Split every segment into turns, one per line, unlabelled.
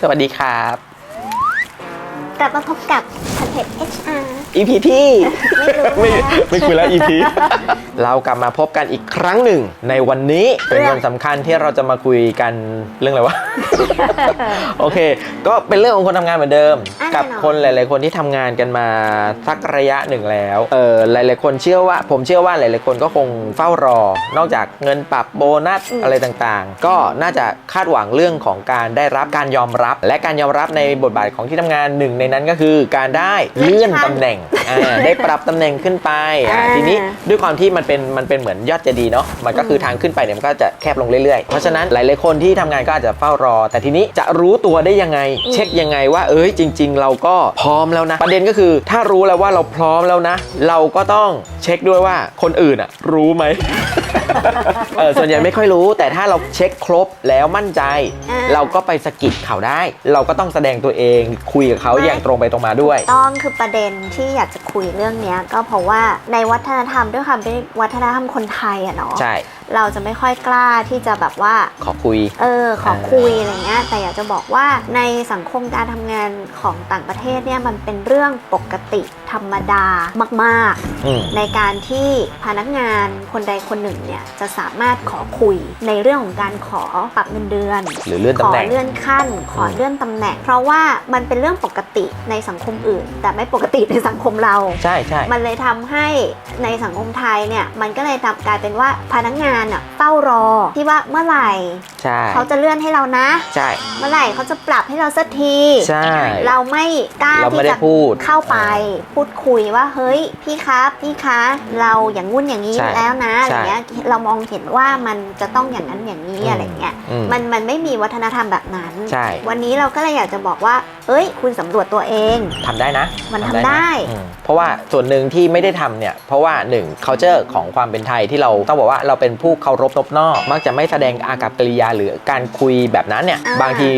สวัสดีครับ
กลับมาพบกับพันเพจ HR
EP ที่
ไม่รู้
ไม่
แล้ว
ไม่คุยแล้ว EP เรากลับมาพบกันอีกครั้งหนึ่ง ในวันนี้เป็น
เรื่อง
วันสำคัญที่เราจะมาคุยกันเรื่องอะไรวะ โอเค ก็เป็นเรื่องของคนทำงานเหมือนเดิม
อะ
กับ
แน่นอน
คนหลาย ๆ คนที่ทำงานกันมาสักระยะหนึ่งแล้ว เออหลาย ๆ คนเชื่อว่า ผมเชื่อว่าหลาย ๆ คนก็คงเฝ้ารอ นอกจากเงินปรับโบนัสอะไรต่าง ๆ ก็น่าจะคาดหวังเรื่องของการได้รับการยอมรับ และการยอมรับในบทบาทของที่ทำงานหนึ่งในนั้นก็คือ การได้เลื่อนตำแหน่งอ่าได้ปรับตำแหน่งขึ้นไปอ่า
อ่า
ทีนี้ด้วยความที่มันเป็นมันเป็นเหมือนยอดเจดีย์เนาะมันก็คือทางขึ้นไปเนี่ยมันก็จะแคบลงเรื่อยๆ เพราะฉะนั้นหลายๆคนที่ทำงานก็อาจจะเฝ้ารอ แต่ทีนี้จะรู้ตัวได้ยังไง
อืม
เช็คยังไงว่าเอ้ยจริง ๆ เราก็พร้อมแล้วนะ ประเด็นก็คือถ้ารู้แล้วว่าเราพร้อมแล้วนะ เราก็ต้องเช็คด้วยว่าคนอื่นอะรู้ไหม เออส่วนใหญ่ไม่ค่อยรู้ แต่ถ้าเราเช็คครบแล้วมั่นใจ
อ่า
เราก็ไปสะกิดเขาได้ เราก็ต้องแสดงตัวเองคุยกับเขา
ไม่
อย่างตรงไปตรงมาด้วย
ต้องคือประเด็นที่ที่อยากจะคุยเรื่องเนี้ยก็เพราะว่าในวัฒนธรรมด้วยความเป็นวัฒนธรรมคนไทยอะเนาะ
ใช่
เราจะไม่ค่อยกล้าที่จะแบบว่า
ขอคุย
เออขอ
เออ
คุยอะไรเงี้ย แต่อยากจะบอกว่าในสังคมการทำงานของต่างประเทศเนี่ยมันเป็นเรื่องปกติธรรมดามาก
อืม
ๆในการที่พนักงานคนใดคนหนึ่งเนี่ยจะสามารถขอคุยในเรื่องของการขอปรับเงินเดือน
หรือเลื่อน
ข
ตำ
อ
แหน่ง
เลื่อนขั้น ขอเลื่อนตำแหน่ง เพราะว่ามันเป็นเรื่องปกติในสังคมอื่น แต่ไม่ปกติในสังคมเรา
ใช่ใช่
มันเลยทำให้ในสังคมไทยเนี่ยมันก็เลยทำกลายเป็นว่าพนักงานอะเฝ้ารอที่ว่าเมื่อไหร่
ใช่
เขาจะเลื่อนให้เรานะ
ใช่
เมื่อไหร่เขาจะปรับให้เราสักที
ใช่
เราไม่กล้า
เราไม่
ที่
ได้
จะ
พูด
เข้าไปพูดคุยว่าเฮ้ยพี่ครับพี่คะเราอย่างงุ่นอย่างนี้
ใช่
แล้วนะอ
ใช่
ย่างเงี้ยเรามองเห็นว่ามันจะต้องอย่างนั้นอย่างนี้
อืม
อะไรเงี้ย
อืม
มันมันไม่มีวัฒนธรรมแบบนั้น
ใช่
วันนี้เราก็เลยอยากจะบอกว่า เอ้ย คุณสำรวจตัวเอง
ทำได้นะ
มันทำได้
นะอืมเพราะว่าส่วนหนึ่งที่ไม่ได้ทำเนี่ย เพราะว่าหนึ่ง culture ของความเป็นไทยที่เราต้องบอกว่าเราเป็นผู้เคารพนบนอบมักจะไม่แสดงอากับกิริยาหรือการคุยแบบนั้นเนี่ย
อ่า
บางที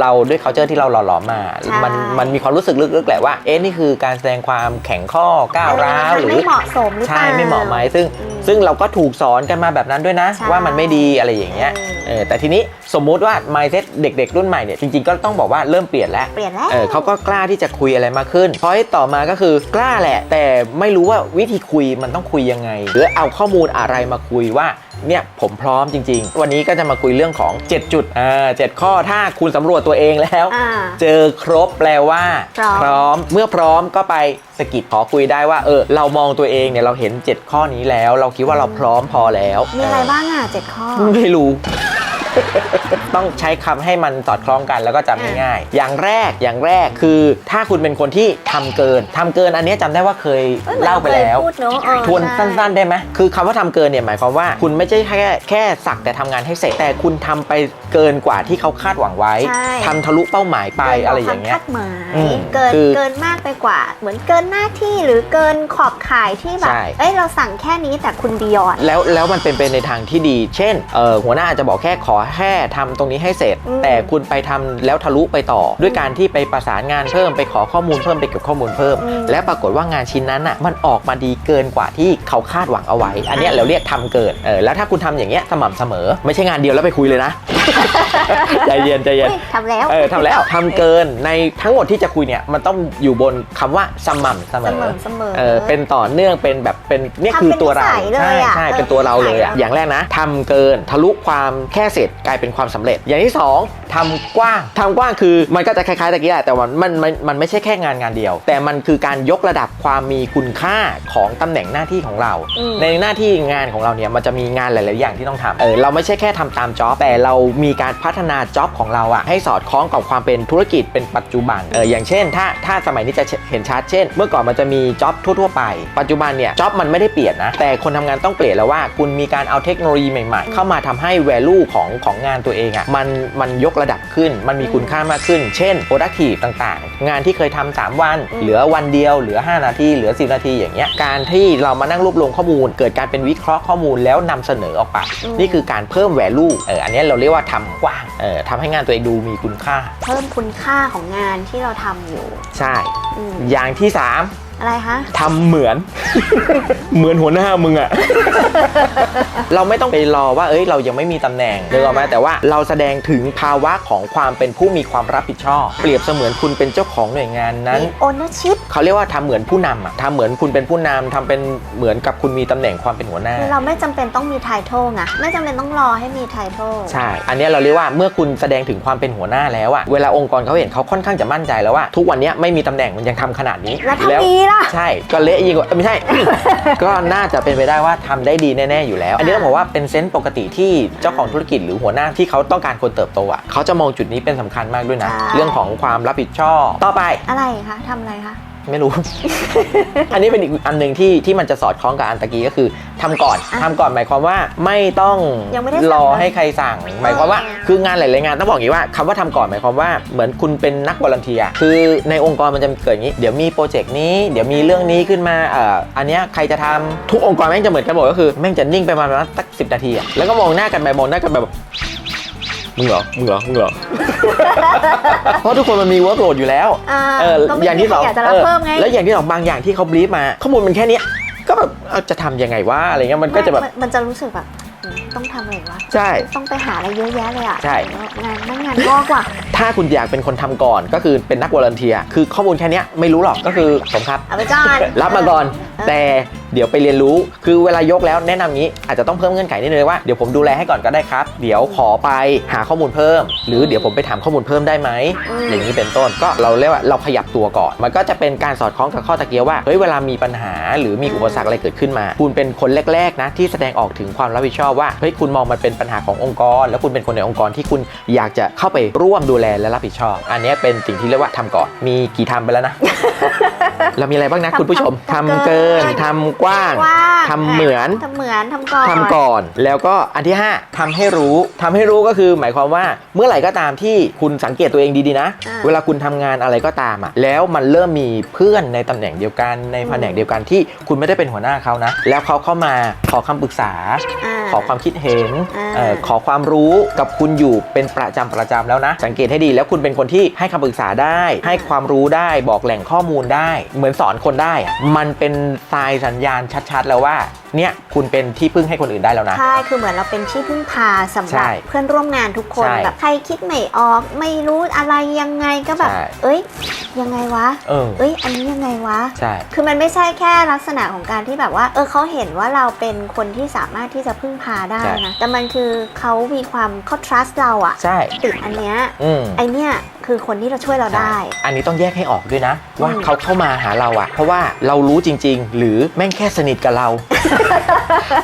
เราด้วย culture ที่เราหล่อหลอมมา
ใช่
มันมันมีความรู้สึกลึกๆแหละว่า เอ๊ะนี่คือการแสดงความแข็งข้อก้าวร้าว
มัน
หรือ
ไม่เหมาะสมหรือเป
ใช่
ล่า
ไม่เหมาะไหมซึ่ง
อืม
ซึ่งเราก็ถูกสอนกันมาแบบนั้นด้วยนะ
ใช่
ว่ามันไม่ดีอะไรอย่างเงี้ย
อืม
เออแต่ทีนี้สมมุติว่า mindset เด็ก ๆ รุ่นใหม่เนี่ยจริง ๆ ก็ต้องบอกว่าเริ่มเปลี่ยนแล้ว
เปลี่ยนแล้ว
เออเขาก็กล้าที่จะคุยอะไรมากขึ้นพอยต่อมาก็คือกล้าแหละ แต่ไม่รู้ว่าวิธีคุยมันต้องคุยยังไง หรือเอาข้อมูลอะไรมาคุยว่า เนี่ยผมพร้อมจริง ๆ วันนี้ก็จะมาคุยเรื่องของ 7 จุดอ่าเจ็ดข้อถ้าคุณสำรวจตัวเองแล้ว
อ่า
เจอครบแปลว่า
พร้อม
มเมื่อพร้อมก็ไปสะกิดขอคุยได้ว่าเออเรามองตัวเองเนี่ยเราเห็น 7 ข้อนี้แล้ว เราคิดว่าเราพร้อมพอแล้ว
มีอะไรบ้างอะเจ็ดข้อ
ไม่รู้ต้องใช้คำให้มันสอดคล้องกันแล้วก็จำง่ายๆ อย่างแรกอย่างแรกคือ ถ้าคุณเป็นคนที่ทำเกินทำเกินอันเนี้ยจำได้ว่าเคย
อ้ยหมือน
เล่าไปแล้ว
คยพูดเนอะเออ
ทวน
ใช่
สั้น ๆ ได้ไหมคือคำว่าทำเกินเนี่ยหมายความว่า คุณไม่ใช่แค่แค่สักแต่ทำงานให้เสร็จแต่คุณทำไปเกินกว่าที่เขาคาดหวังไว้
ใช่
ทำทะลุเป้าหมายไป
เกินกว่
อะไรอย่างเงี้
ควมคาดหมาย
อืม
เกิน
คือ
เกินมากไปกว่า เหมือนเกินหน้าที่หรือเกินขอบข่ายที่แบ
ใช่
บเอ้ยเราสั่งแค่นี้แต่คุณบียอน
แล้วแล้วมันเป็นไปในทางที่ดี เช่นเออหัวหน้าอาจจะบอกแค่ขอแค่ทำตรงนี้ให้เสร็จ
อืม
แต่คุณไปทำแล้วทะลุไปต่อ ด้วยการที่ไปประสานงานเพิ่มไปขอข้อมูลเพิ่มไปเก็บข้อมูลเพิ่ม
อืม
และปรากฏว่างานชิ้นนั้นอะมันออกมาดีเกินกว่าที่เขาคาดหวังเอาไว้ อันเนี้ยเราเรียกทำเกินเออแล้วถ้าคุณทำอย่างเงี้ยสม่ำเสมอ ไม่ใช่งานเดียวแล้วไปคุยเลยนะใจเย็นใจเย็น
เฮ้ยทำแล้ว
เออทำแล้วทำเกินในทั้งหมดที่จะคุยเนี่ยมันต้องอยู่บนคำว่าสม่ำเสม
เสม
อ
อเสมอ
เออเป็นต่อเนื่องเป็นแบบเป็นเนี่ย
ทำ
คือ
เป็น
ตัวเรา
นิสัยเลย
ใช่
อะ
ใช่
เออ
เป็นตัวเราเลยอะ
นิสัย
อย่างแรกนะทำเกินทะลุความแค่เสร็จกลายเป็นความสำเร็จ อย่างที่สองทำกว้างทำกว้างคือมันก็จะคล้ายๆตะกี้แหละแต่ว่ามันมันมันไม่ใช่แค่งานงานเดียว แต่มันคือการยกระดับความมีคุณค่าของตำแหน่งหน้าที่ของเรา
อืม
ในหน้าที่งานของเราเนี่ยมันจะมีงานหลายๆอย่างที่ต้องทำเออเราไม่ใช่แค่ทำตามจ็อบแต่เรามีการพัฒนาจ็อบของเราอะให้สอดคล้องกับความเป็นธุรกิจเป็นปัจจุบันเอออย่างเช่น ถ้าถ้าสมัยนี้จะเห็นชัดเช่น เมื่อก่อนมันจะมีจ็อบทั่ว ๆ ไป ปัจจุบันเนี่ยจ็อบมันไม่ได้เปลี่ยนนะแต่คนทำงานต้องเปลี่ยนแล้วว่า คุณมีการเอาเทคโนโลยีใหม่ๆ เข้ามาทำให้ value ของของงานตัวเองอะมันมันยกระดับขึ้น มันมีคุณค่ามากขึ้น เช่น productive ต่างๆ งานที่เคยทำ3วัน
อืม
เหลือวันเดียว เหลือ 5 นาที เหลือ 10 นาทีอย่างเงี้ยการที่เรามานั่งรวบรวมข้อมูล เกิดการเป็นวิเคราะห์ข้อมูลแล้วนำเสนอออกไป
อืม
นี่คือการเพิ่ม value เอออันเนี้ยเราเรียกว่าทำกว้างเออทำให้งานตัวเองดูมีคุณค่า
เพิ่มคุณค่าของงานที่เราทำอยู่
ใช่
อืม
อย่างที่
อะไรคะ
ทำเหมือน เหมือนหัวหน้ามึงอะ เราไม่ต้องไปรอว่า เอ้ย เรายังไม่มีตำแหน่งนึกออกไหมแต่ว่าเราแสดงถึงภาวะของความเป็นผู้มีความรับผิดชอบ เปรียบเสมือนคุณเป็นเจ้าของหน่วยงานนั้น
มี ownership
เขาเรียกว่าทำเหมือนผู้นำอะทำเหมือนคุณเป็นผู้นำทำเป็นเหมือนกับคุณมีตำแหน่งความเป็นหัวหน้า
คือเราไม่จำเป็นต้องมี title ไงไม่จำเป็นต้องรอให้มี title
ใช่ อันเนี้ยเราเรียกว่าเมื่อคุณแสดงถึงความเป็นหัวหน้าแล้วอะเวลาองค์กรเขาเห็นเขาค่อนข้างจะมั่นใจแล้วว่า ทุกวันเนี้ยไม่มีตำแหน่งมันยังทำขนาดนี้
แล้วถ้ามีล่ะ
ใช่ก็เละยิ่งกว่าเอ้ยไม่ใช่ ก็น่าจะเป็นไปได้ว่าทำได้ดีแน่ ๆ อยู่แล้ว อันนี้ต้องบอกว่าเป็นเซนส์ปกติที่เจ้าของธุรกิจหรือหัวหน้าที่เขาต้องการคนเติบโตอะเขาจะมองจุดนี้เป็นสำคัญมากด้วยนะ
ใช่
เรื่องของความรับผิดชอบต่อไป
อะไรคะทำอะไรคะ
ไม่รู้ อันนี้เป็นอีกอันหนึ่งที่ที่มันจะสอดคล้องกับอันตะกี้ก็คือทำก่อน
อะ
ทำก่อนหมายความว่าไม่ต้อง
ยังไม่ได้สั่ง
รอ
นะ
ให้ใครสั่ง หมายความว่า
เออ
คืองานหลายๆงานต้องบอกอย่างนี้ว่าคำว่าทำก่อนหมายความว่าเหมือนคุณเป็นนักวอลันเทียคือในองค์กรมันจะเกิดอย่างนี้ เดี๋ยวมีโปรเจกต์นี้เดี๋ยวมีเรื่องนี้ขึ้นมาเอ่ออันเนี้ยใครจะทำทุกองค์กรแม่งจะเหมือนกันหมดก็คือแม่งจะนิ่งไปประมาณสักสินาทีอะแล้วก็มองหน้ากันไปมองหน้ากันไปแบบ มึงเหรอ มึงเหรอ มึงเหรอ เพราะทุกคนมันมีเวิร์กโหลดอยู่แล้ว
อ่า
เออ
ก็ไม่
อย่างที่สอง
มีใครอยากจะรับ
เออ
เพิ่มไง
แล้วอย่างที่สองบางอย่างที่เขาบลีฟมา ข้อมูลมันแค่เนี้ยก็แบบเอาจะทำยังไงวะอะไรเงี้ยมันก็จะแบบ
มันมันจะรู้สึกแบบอืมต้องทำอะไรวะ
ใช่
ต้องไปหาอะไรเยอะแยะเลยอะ
ใช่
งานนั่งงานงอกว่ะ
ถ้าคุณอยากเป็นคนทำก่อนก็คือเป็นนักวอลันเทีย คือข้อมูลแค่เนี้ยไม่รู้หรอกก็คือผมครับ
เอาไปก่อน
รับมาก่อน
เออ
แต่เดี๋ยวไปเรียนรู้คือเวลายกแล้วแนะนำงี้อาจจะต้องเพิ่มเงื่อนไขนิดนึงว่าเดี๋ยวผมดูแลให้ก่อนก็ได้ครับ เดี๋ยวขอไปหาข้อมูลเพิ่ม หรือเดี๋ยวผมไปถามข้อมูลเพิ่มได้ไหม
ม
อย่างนี้เป็นต้นก็เราเรียกว่าเราขยับตัวก่อน มันก็จะเป็นการสอดคล้องกับข้อตะเกียบว่าเฮ้ยเวลามีปัญหาหรือมีอุปสรรคอะไรเกิดขึ้นมา คุณเป็นคนแรกๆนะที่แสดงออกถึงความรับผิดชอบว่าเฮ้ยคุณมองมันเป็นปัญหาขององค์กร แล้วคุณเป็นคนในองค์กรที่คุณอยากจะเข้าไปร่วมดูแลและรับผิดชอบ อันเนี้ยเป็นสิ่งที่เรียกว่าทำก่อนมีกี่ทำไปแล้วนะ เรามีอะไรบ้างนะคุณผู้ชมทำเกินทำกว้าง
กว้าง
ทำเหมือน
ทำเหมือนทำก่อน
ทำก่อน แล้วก็อันที่ 5ทำให้รู้ทำให้รู้ก็คือหมายความว่าเมื่อไหร่ก็ตามที่คุณสังเกตตัวเองดีๆนะ
อ่า
เวลาคุณทำงานอะไรก็ตามอะแล้วมันเริ่มมีเพื่อนในตำแหน่งเดียวกันในแผนกเดียวกันที่คุณไม่ได้เป็นหัวหน้าเขานะ แล้วเขาเข้ามาขอคำปรึกษาาขอความคิดเห็น
อ่า
เออขอความรู้กับคุณอยู่เป็นประจำประจำแล้วนะ สังเกตให้ดีแล้วคุณเป็นคนที่ให้คำปรึกษาได้ ให้ความรู้ได้บอกแหล่งข้อมูลได้ เหมือนสอนคนได้อะมันเป็นทรายสัญญาณชัด ๆ แล้วว่าเนี่ยคุณเป็นที่พึ่งให้คนอื่นได้แล้วนะ
ใช่ คือเหมือนเราเป็นที่พึ่งพาสำห
ใช่
รับเพื่อนร่วมงานทุกคน
ใช่
แบบใครคิดไม่ออก ไม่รู้อะไรยังไงก็แบบ
ใช่
เอ้ย ยังไงวะ
เออ
เอ้ย อันนี้ยังไงวะ
ใช่
คือมันไม่ใช่แค่ลักษณะของการที่แบบว่า เออเขาเห็นว่าเราเป็นคนที่สามารถที่จะพึ่งพาได้
ใช่
นะ แต่มันคือเขามีความเขา trust เราอะ
ใช่
ติดอันเนี้ย
อืม
ไอเนี้ยคือคนที่เราช่วยเราได้
ใช่อันนี้ต้องแยกให้ออกด้วยนะ ว่า
อืม
เขาเข้ามาหาเราอะเพราะว่าเรารู้จริง ๆ หรือแม่งแค่สนิทกับเรา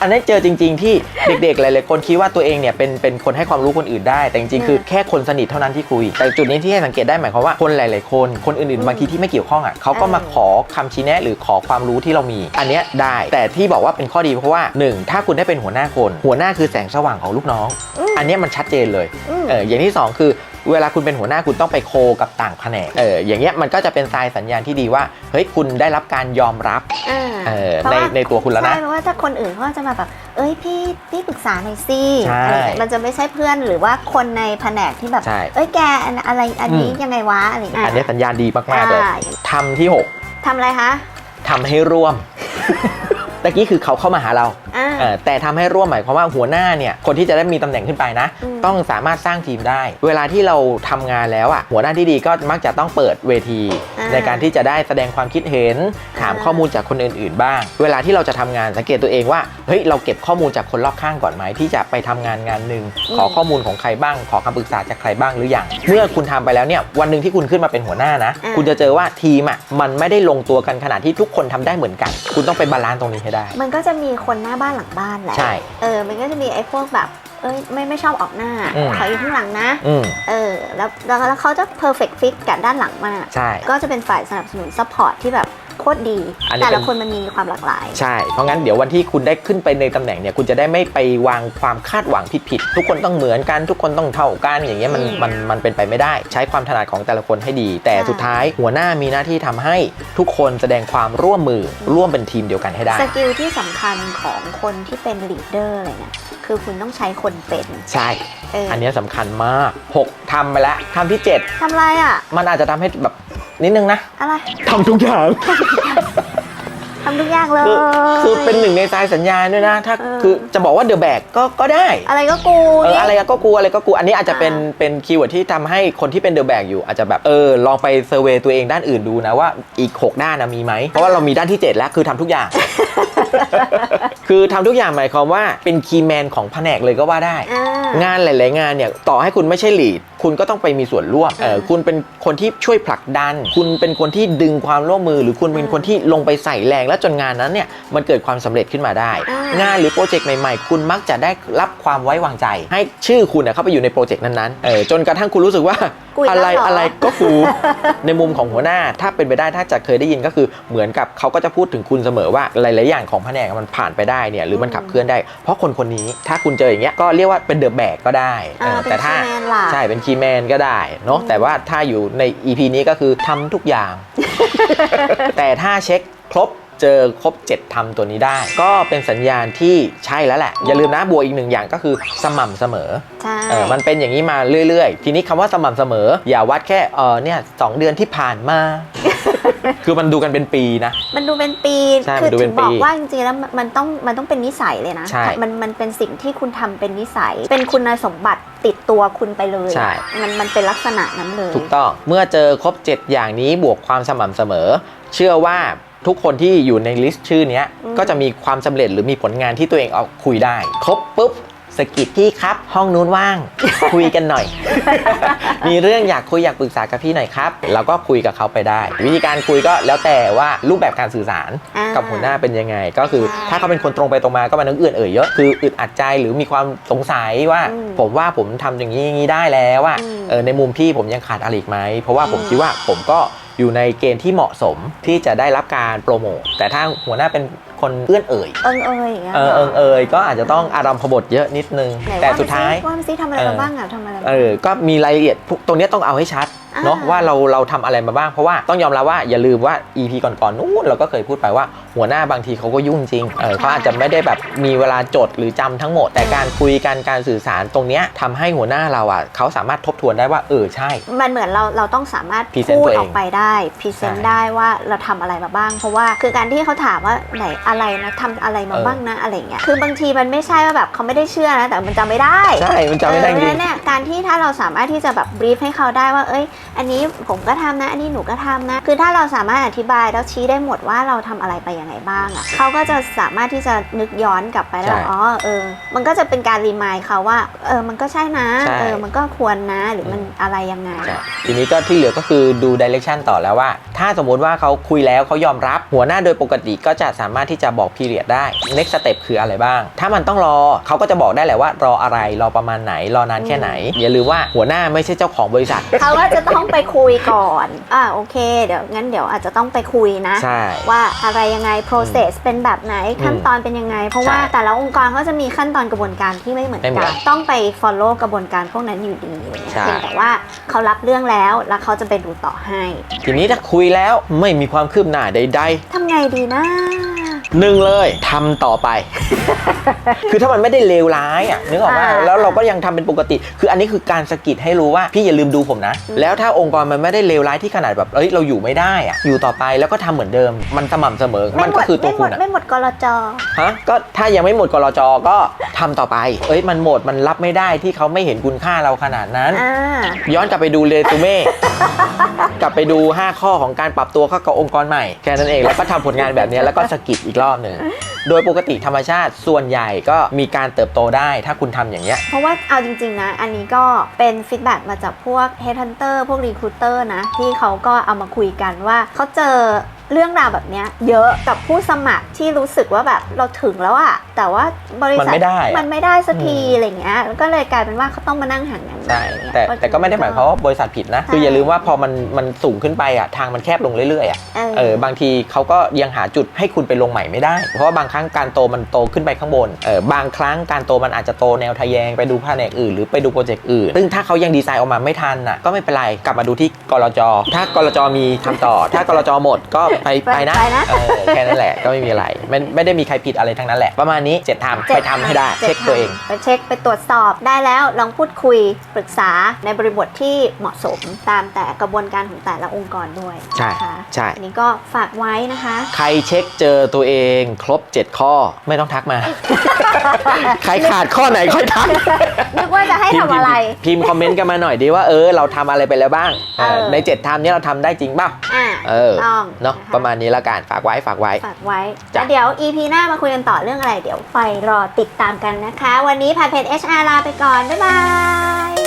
อันนี้เจอจริง ๆ ที่เด็กๆหลายๆคนคิดว่าตัวเองเนี่ยเป็นเป็นคนให้ความรู้คนอื่นได้ แต่จริงๆคือแค่คนสนิทเท่านั้นที่คุย แต่จุดนี้ที่ให้สังเกตได้หมายความว่าคนหลายๆคนคนอื่นๆบางทีที่ไม่เกี่ยวข้องอะเขาก็มาขอคำชี้แนะหรือขอความรู้ที่เรามี อันเนี้ยได้ แต่ที่บอกว่าเป็นข้อดีเพราะว่าหนึ่งถ้าคุณได้เป็นหัวหน้าคน หัวหน้าคือแสงสว่างของลูกน้อง
อืม
อันเนี้ยมันชัดเจนเลย
อืม
เอออย่างที่ 2 คือ เวลาคุณเป็นหัวหน้าคุณต้องไปโคกับต่างแผนกเอออย่างเงี้ยมันก็จะเป็นทรายสัญญาณที่ดีว่าเฮ้ยคุณได้รับการยอมรับ
อ่า
เออ
เพราะ
ใน
ว่า
ในตัวคุณแล้วนะ
ใช่เพราะว่าถ้าคนอื่นเขาก็จะมาแบบ เอ้ยพี่พี่ปรึกษาหน่อยสิ
ใช่
อะไรอย่างเงี้ยมันจะไม่ใช่เพื่อนหรือว่าคนในแผนกที่แบบ
ใช่
เอ้ยแกอันอะไรอันนี้
อืม
ยังไงวะอะไรอย่างเงี้ย
อันเนี้ยสัญญาณดีมากๆเลย
อ่า
ทำที่
ทำอะไรคะ
6ทำให้ร่วม ตะกี้คือเขาเข้ามาหาเรา
อ่า
เออแต่ทำให้ร่วมหมายความว่าหัวหน้าเนี่ยคนที่จะได้มีตำแหน่งขึ้นไปนะ
อืม
ต้องสามารถสร้างทีมได้ เวลาที่เราทำงานแล้วอะหัวหน้าที่ดีก็มักจะต้องเปิดเวที
อ่า
ในการที่จะได้แสดงความคิดเห็น ถาม
อ่า
ข้อมูลจากคนอื่น ๆ บ้าง เวลาที่เราจะทำงานสังเกตตัวเองว่าเฮ้ยเราเก็บข้อมูลจากคนรอบข้างก่อนไหมที่จะไปทำงานงานหนึ่งขอข้อมูลของใครบ้าง ขอคำปรึกษาจากใครบ้างหรือยังเมื่อคุณทำไปแล้วเนี่ยวันหนึ่งที่คุณขึ้นมาเป็นหัวหน้านะ
อ่า
คุณจะเจอว่าทีมอะมันไม่ได้ลงตัวกันขนาดที่ทุกคนทำได้เหมือนกัน คุณต้องไปบาลานซ์ตรงนี้ให้ได้
มันก็จะมีคนหน้าบ้านหลังบ้านแหละ
ใช่
เออ มันก็จะมีไอ้พวกแบบ เอ้ยไม่ไม่ชอบออกหน้า
อืม
ขออยู่ข้างหลังนะ
อืม
เออ แล้วแล้วแล้วเขาจะ perfect fit กับด้านหลังมาก
ใช่
ก็จะเป็นฝ่ายสนับสนุน support ที่แบบโคตรดี
อันนี้
แต่ละ
เป็น
คนมันมีความหลากหลาย
ใช่ เพราะงั้นเดี๋ยววันที่คุณได้ขึ้นไปในตำแหน่งเนี่ยคุณจะได้ไม่ไปวางความคาดหวังผิดๆทุกคนต้องเหมือนกันทุกคนต้องเท่ากันอย่างเงี้ยมัน
อืม
มันมันเป็นไปไม่ได้ ใช้ความถนัดของแต่ละคนให้ดี แต่
ใช่
สุดท้ายหัวหน้ามีหน้าที่ทำให้ทุกคนแสดงความร่วมมือร่วมเป็นทีมเดียวกันให้ได้
สกิลที่สำคัญของคนที่เป็น leader อะไรเนี่ยคือคุณต้องใช้คนเป็น
ใช่
เอออ
อันเนี้ยสำคัญมาก 6ทำไปแล้วทำที่
ทำอะไรอะ
7มันอาจจะทำให้แบบ นิดนึงนะ
อะไร
ทำทุกอย่าง
ทำทุกอย่างเลย
คือคือเป็นหนึ่งในสายสัญญาณด้วยนะ ถ้า
เออ
คือจะบอกว่าเดอะแบกก็ก็ได้
อะไรก็กู
เออ
นี่
อะไรก็กูอะไรก็กูอันนี้อาจจะเป็น
อ่า
เป็นคีย์เวิร์ดที่ทำให้คนที่เป็นเดอะแบกอยู่อาจจะแบบเออลองไปเซอร์เวยตัวเองด้านอื่นดูนะว่าอีก 6 ด้านนะมีไหมเพราะว่าเรามีด้านที่ 7 แล้วคือทำทุกอย่าง คือทำทุกอย่างหมายความว่าเป็นคีย์แมนของแผนกเลยก็ว่าได้
อ่างา
นหลาย ๆ งานเนี่ยต่อให้คุณไม่ใช่ลีด คุณก็ต้องไปมีส่วนร่วมเออ
อ่า
คุณเป็นคนที่ช่วยผลักดัน คุณเป็นคนที่ดึงความร่วมมือ หรือคุณเป็น
อ่า
คนที่ลงไปใส่แรง แล้วจนงานนั้นเนี่ยมันเกิดความสำเร็จขึ้นมาได้
อ่าง
งานหรือโปรเจกต์ใหม่ ๆ คุณมักจะได้รับความไว้วางใจ ให้ชื่อคุณเนยเข้าไปอยู่ในโปรเจกต์นั้นๆเออจนกระทั่งคุณรู้สึกว่า
กูอีก
อะไร
แล้วเหรออ
อะไรก็กูในมุมของหัวหน้า ถ้าเป็นไปได้ถ้าจะเคยได้ยินก็คือเหมือนกับเขาก็จะพูดถึงคุณเสมอว่าหลาย ๆ อย่างของแผนกมันผ่านไปได้เนี่ยหรือมันขับเคลื่อนได้ เพราะคนคนนี้ถ้าคุณเจออย่างเงี้ยก็เรียกว่าเป็นเดอะแบกก็ได้เอ
อ่า
อ
เป็น
แต่ถ้า
คีย์แมนหลัก
ใช่เป็นคีย์แมนก็ได้เนาะ
อืม
แต่ว่าถ้าอยู่ใน EP นี้ก็คือทำทุกอย่าง แต่ถ้าเช็คครบเจอครบ 7ทำตัวนี้ได้ ก็เป็นสัญญาณที่ใช่แล้วแหละ อย่าลืมนะบวกอีกหนึ่งอย่างก็คือสม่ำเสมอ
ใช่
เออมันเป็นอย่างนี้มาเรื่อย ๆ ทีนี้คำว่าสม่ำเสมอ อย่าวัดแค่เออเนี่ยสองเดือนที่ผ่านมา คือมันดูกันเป็นปีนะ
มันดูเป็นปี
ใช่
คื
มันดู
ถึ
เป็น
งบอก
ปี
ว่าจริงๆแล้วมันมันต้องมันต้องเป็นนิสัยเลยนะ
ใช่
มันมันเป็นสิ่งที่คุณทำเป็นนิสัย เป็นคุณสมบัติติดตัวคุณไปเลย
ใช่
มันมันเป็นลักษณะนั้นเลย
ถูกต้อง เมื่อเจอครบ 7 อย่างนี้บวกความสม่ำเสมอ เชื่อว่าทุกคนที่อยู่ในลิสต์ชื่อเนี้ย
อืม
ก็จะมีความสำเร็จหรือมีผลงานที่ตัวเองเอาคุยได้ ครบปุ๊บ สะกิดพี่ครับ ห้องนู้นว่าง คุยกันหน่อย มีเรื่องอยากคุยอยากปรึกษากับพี่หน่อยครับเราก็คุยกับเขาไปได้ วิธีการคุยก็แล้วแต่ว่ารูปแบบการสื่อสาร
อ่า
กับหัวหน้าเป็นยังไง ก็คือ
ใช่
ถ้าเขาเป็นคนตรงไปตรงมาก็มันนึกอื่นเอ่ยเยอะคืออึดอัดใจหรือมีความสงสัยว่า
อืม
ผมว่าผมทำอย่างนี้อย่างนี้ได้แล้วว่า
อืม
เออในมุมพี่ผมยังขาดอะไรอีกไหมเพราะว่าผม
อืม
คิดว่าผมก็อยู่ในเกณฑ์ที่เหมาะสมที่จะได้รับการโปรโมทแต่ถ้าหัวหน้าเป็น คนเอื้อนเอ่ย
เอิงเอยอย่างเงี้ย
เออเอิงเอ่ยก็อาจจะต้องอารัมพบทเยอะนิดนึง
ไหน
แต่
ว่า
สุดท้าย
ว่ามันซิทำอะไร
เออ
มาบ้างอะทำอะไรมา
เออ ก็มีรายละเอียดพวกตรงเนี้ยต้องเอาให้ชัด เนาะ
อ่า
ว่าเราเราทำอะไรมาบ้างเพราะว่าต้องยอมรับว่าอย่าลืมว่า EP ก่อนๆนู้นเราก็เคยพูดไปว่าหัวหน้าบางทีเขาก็ยุ่งจริงเออเขาอาจจะไม่ได้แบบมีเวลาจดหรือจำทั้งหมด แต่การคุยกันการสื่อสารตรงเนี้ยทำให้หัวหน้าเราอะเขาสามารถทบทวนได้ว่าเออใช่
มันเหมือนเราเราต้องสามารถ
Present
พูด
ตัวเอง
ออกไปได้พรีเซน
ใช่
ต์ได้ว่าเราทำอะไรมาบ้าง เพราะว่าคือการที่เขาถามว่าไหนอะไรนะทำอะไรมา
เออ
บ้างนะอะไรเงี้ยคือบางทีมันไม่ใช่ว่าแบบเขาไม่ได้เชื่อนะแต่มันจำไม่ได้
ใช่มันจำไม่ได้จ
เออเพราะ
ริ
ฉะ
ง
นั้นเนี่ยการที่ถ้าเราสามารถที่จะแบบบรีฟให้เขาได้ว่าเอ้ยอันนี้ผมก็ทำนะ อันนี้หนูก็ทำนะ คือถ้าเราสามารถอธิบายแล้วชี้ได้หมดว่าเราทำอะไรไปยังไงบ้างอะเขาก็จะสามารถที่จะนึกย้อนกลับไปแล้ว
ใช่
อ๋อเออ มันก็จะเป็นการรีมายเขาว่า เออ มันก็ใช่นะ
ใช่
เออ มันก็ควรนะ หรือมันอะไรยังไง
ใช่ทีนี้ก็ที่เหลือก็คือดูดิเรกชันต่อแล้วว่า ถ้าสมมุติว่าเขาคุยแล้วเขายอมรับ หัวหน้าโดยปกติก็จะสามารถที่จะบอกพีเรียดได้ next step คืออะไรบ้าง ถ้ามันต้องรอเขาก็จะบอกได้แหละว่ารออะไร รอประมาณไหน รอนานแค่ไหน อย่าลืมว่าหัวหน้าไม่ใช่เจ้าของบริษัท
เขาก็จะต้องไปคุยก่อน อ่าโอเค เดี๋ยวงั้นเดี๋ยวอาจจะต้องไปคุยนะ
ใช่
ว่าอะไรยังไง process เป็นแบบไหนขั้นตอนเป็นยังไง เพราะว่า
ใช่
แต่ละองค์กรเขาจะมีขั้นตอนกระบวนการที่ไม่เหมือน
ไม่เหมื
กั
อนน
ต้องไป follow กระบวนการพวกนั้นอยู่ดีอะไรเงี้ย
ใช่
เพียงแต่ว่าเขารับเรื่องแล้วแล้วเขาจะไปดูต่อให้
ทีนี้ถ้าคุยแล้วไม่มีความคืบหน้าใด
ทำไงดีนะ
ๆหนึ่งเลยทำต่อไป คือถ้ามันไม่ได้เลวร้ายอะนึกออกว่า
อ่า
แล้วเราก็ยังทำเป็นปกติ คืออันนี้คือการสะกิดให้รู้ว่าพี่อย่าลืมดูผมนะ
อืม
แล้วถ้าองค์กรมันไม่ได้เลวร้ายที่ขนาดแบบเอ้ยเราอยู่ไม่ได้อะอยู่ต่อไปแล้วก็ทำเหมือนเดิม มันสม่ำเสมอมันก็คือตัว
ไม่ห
คุ
ม
ณ
ด
อะ
ไม่หมดกรจ
ฮะก็ถ้ายังไม่หมดกรจก็ทำต่อไป เอ้ยมันหมดมันรับไม่ได้ที่เขาไม่เห็นคุณค่าเราขนาดนั้น
อ่า
ย้อนกลับไปดูเรซูเม่ กลับไปดู 5 ข้อของการปรับตัวเข้ากับองค์กรใหม่ แค่นั้นเอง แล้วก็ทำผลงานแบบนี้แล้วก็สกิปอีกรอบหนึ่ง โดยปกติธรรมชาติส่วนใหญ่ก็มีการเติบโตได้ถ้าคุณทำอย่างเงี้ย
เพราะว่าเอาจริง ๆ นะ อันนี้ก็เป็นฟีดแบ็กมาจากพวก Headhunter พวกวกรีคูเตอร์นะ ที่เขาก็เอามาคุยกันว่าเขาเจอเรื่องราวแบบเนี้ยเยอะกับผู้สมัครที่รู้สึกว่าแบบเราถึงแล้วอะแต่ว่าบริษัท
มันไม่ได้อะ
มันไม่ได้สักที
อืม
อะไรเงี้ยแล้วก็เลยกลายเป็นว่าเขาต้องมานั่งหันกัน
ใช่
อะไรเงี้ย
แต่แต่ก็ไม่ได้หมายความว่าบริษัทผิดนะ คือ
ใช่
อย่าลืมว่าพอมันมันสูงขึ้นไปอะทางมันแคบลงเรื่อยๆอะ
เออ
เออบางทีเขาก็ยังหาจุดให้คุณไปลงใหม่ไม่ได้ เพราะว่าบางครั้งการโตมันโตขึ้นไปข้างบนเออบางครั้งการโตมันอาจจะโตแนวทะแยงไปดูแผนกอื่นหรือไปดูโปรเจกต์อื่นซึ่งถ้าเขายังดีไซน์ออกมาไม่ทันน่ะก็ไม่เป็นไรกลับมาดูที่กรจถ้ากรจมีทำต่อ ถ้ากรจหมดก็ไปไปนะ
ไปนะ
เออแค่นั้นแหละก็ไม่มีอะไรไม่ไม่ได้มีใครผิดอะไรทั้งนั้นแหละ ประมาณนี้เจ็ดทำไปทำให้ได้
เจ็
เช็คตัวเอง
ไปเช็คไปตรวจสอบได้แล้วลองพูดคุยปรึกษาในบริบทที่เหมาะสมตามแต่กระบวนการของแต่ละองค์กรด้วย
ใช่
นะคะ
ใช่
อันนี้ก็ฝากไว้นะคะ
ใครเช็คเจอตัวเองครบ 7 ข้อไม่ต้องทักมา ใครขาดข้อไหนค่อยทัก
นึกว่าจะให้
พิม
ทำ
พ์
อะไร
พิมพ์พิมพ์คอมเมนต์กันมาหน่อยดีว่าเออเราทำอะไรไปแล้วบ้างเออ
เออ
ในเจ็ดทำนี้เราทำได้จริงเปล่า
อ่า
เออ
ต้อง
เนาะ
ค
ประมาณนี้ละกันฝากไว้ฝากไว้
ฝากไว้
จ้ะ
แล้วเดี๋ยว EP หน้ามาคุยกันต่อเรื่องอะไร เดี๋ยวไปรอติดตามกันนะคะ วันนี้พาเพจ HR ลาไปก่อน บ๊ายบาย